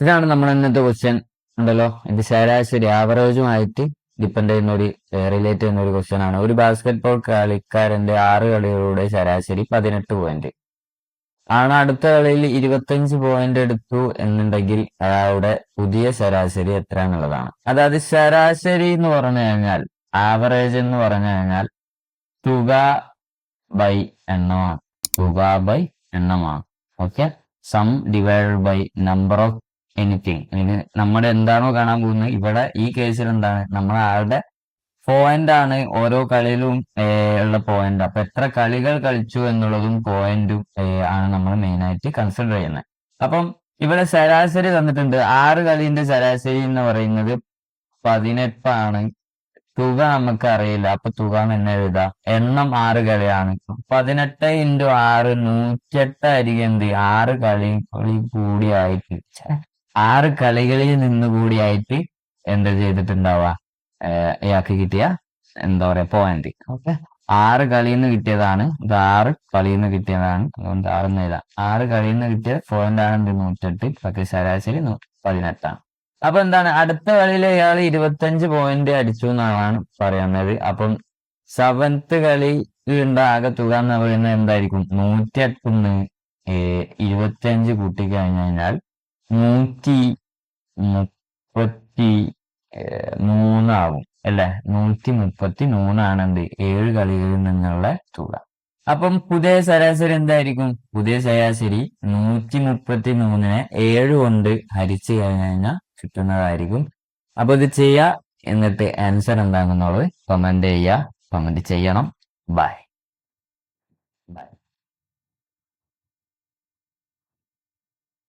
ഇതാണ് നമ്മൾ ഇന്നത്തെ ക്വസ്റ്റ്യൻ ഉണ്ടല്ലോ? ഇത് ശരാശരി ആവറേജുമായിട്ട് ഡിപ്പെൻഡ് ചെയ്യുന്ന ഒരു റിലേറ്റ് ചെയ്യുന്ന ഒരു ക്വസ്റ്റ്യൻ ആണ്. ഒരു ബാസ്കറ്റ് ബോൾ കളിക്കാരന്റെ ആറ് കളികളുടെ ശരാശരി പതിനെട്ട് പോയിന്റ് ആണ് അടുത്ത കളിയിൽ ഇരുപത്തഞ്ച് പോയിന്റ് എടുത്തു എന്നുണ്ടെങ്കിൽ അയാളുടെ പുതിയ ശരാശരി എത്ര എന്നുള്ളതാണ് അതായത് ശരാശരി എന്ന് പറഞ്ഞു കഴിഞ്ഞാൽ ആവറേജ് എന്ന് പറഞ്ഞു കഴിഞ്ഞാൽ തുക ബൈ എണ്ണമാണ്. തുക ബൈ എണ്ണമാണ്. Okay sum divide by number of anything ഇനി നമ്മുടെ എന്താണോ കാണാൻ പോകുന്നത്. ഇവിടെ ഈ കേസിൽ എന്താണ്? നമ്മൾ ആളുടെ പോയിന്റ് ആണ് ഓരോ കളിയിലും ഉള്ള പോയിന്റ് അപ്പൊ എത്ര കളികൾ കളിച്ചു എന്നുള്ളതും പോയിന്റും ആണ് നമ്മൾ മെയിൻ ആയിട്ട് കൺസിഡർ ചെയ്യുന്നത്. അപ്പം ഇവിടെ ശരാശരി തന്നിട്ടുണ്ട്. ആറ് കളിന്റെ ശരാശരി എന്ന് പറയുന്നത് പതിനെട്ടാണ്. തുക നമുക്ക് അറിയില്ല അപ്പൊ തുക തന്നെ എഴുതാം. എണ്ണം ആറ് കളിയാണ്. പതിനെട്ട് ഇന്റു ആറ് നൂറ്റെട്ട് എന്ത്? ആറ് കളി കളി കൂടിയായിട്ട് ആറ് കളികളിൽ നിന്ന് കൂടിയായിട്ട് എന്ത് ചെയ്തിട്ടുണ്ടാവുക? ഇയാൾക്ക് കിട്ടിയ എന്താ പറയാ പോയിന്റ് ഓക്കെ. ആറ് കളിയിൽ നിന്ന് കിട്ടിയതാണ്. ഇത് ആറ് കളിയിൽ നിന്ന് കിട്ടിയതാണ്. അതുകൊണ്ട് ആറ് എഴുതാം. ആറ് കളിയിൽ നിന്ന് കിട്ടിയ പോയിന്റ് ആണ് എന്ത് നൂറ്റെട്ട്. പക്ഷെ ശരാശരി പതിനെട്ടാണ്. അപ്പൊ എന്താണ്? അടുത്ത കളിയിൽ ഇയാൾ ഇരുപത്തഞ്ച് പോയിന്റ് അടിച്ചു എന്നാണ് പറയുന്നത്. അപ്പം സെവൻത്ത് കളി ഉണ്ട് ആകെ തുക എന്ന് പറയുന്നത് എന്തായിരിക്കും? നൂറ്റി എട്ടിന്ന് ഇരുപത്തിയഞ്ച് കൂട്ടി കഴിഞ്ഞു കഴിഞ്ഞാൽ നൂറ്റി മുപ്പത്തി മൂന്നാവും അല്ലെ? നൂറ്റി മുപ്പത്തി മൂന്നാണ് എന്ത് ഏഴ് കളികളിൽ നിന്നുള്ള തുക. അപ്പം പുതിയ ശരാശരി എന്തായിരിക്കും? പുതിയ ശരാശരി നൂറ്റി മുപ്പത്തി മൂന്നിനെ ഏഴ് കൊണ്ട് ഹരിച്ചു കഴിഞ്ഞു കഴിഞ്ഞാൽ കിട്ടുന്നതായിരിക്കും. അപ്പൊ ഇത് ചെയ്യുക എന്നിട്ട് ആൻസർ എന്താണെന്നുള്ളത് കമന്റ് ചെയ്യുക. കമന്റ് ചെയ്യണം. Bye bye